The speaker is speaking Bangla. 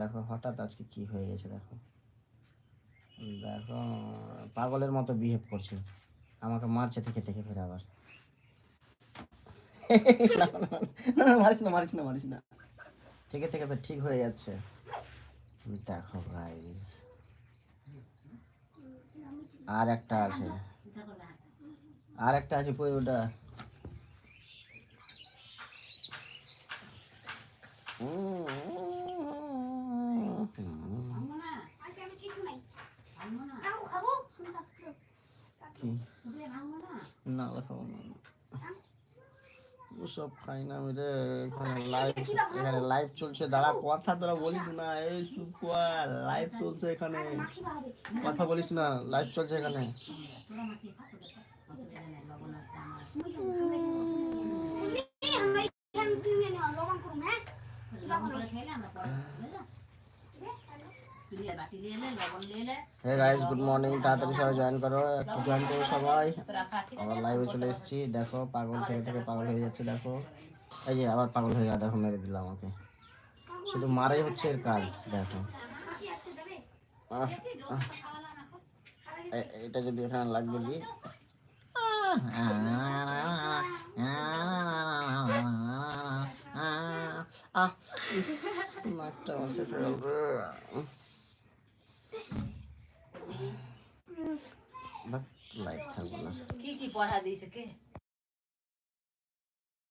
দেখো, হঠাৎ আজকে কি হয়ে গেছে দেখো। দেখো, পাগলের মতো বিহেভ করছে। আমাকে মারছে থেকে থেকে ফের আবার। মারিস না মারিস না মারিস না। থেকে থেকে ফের ঠিক হয়ে যাচ্ছে। দেখো গাইস আর একটা আছে। আর একটা আছে, কই ওটা? আচ্ছা কি না দেখাবো না ওসব খাই না আমি রে এখানে লাইভ এখানে লাইভ চলছে দাঁড়া কথা তোরা বলিস না এই কর লাইভ চলছে এখানে কথা বলিস না লাইভ চলছে এখানে মেনে করুন হ্যাঁ গাইস গুড মর্নিং তাড়াতাড়ি সবাই জয়েন করো একটু জয়েন করো সবাই আবার লাইভে চলে এসেছি দেখো পাগল থেকে থেকে পাগল হয়ে যাচ্ছে দেখো এই যে আবার পাগল হয়ে গেল দেখো মেরে দিল আমাকে শুধু মারাই হচ্ছে এর কাজ দেখো। এটা যদি এখানে লাগবে দি আহ ইস নাকটা শেষ লাইফ থাকব না কি কি পড়া দিয়েছে কে?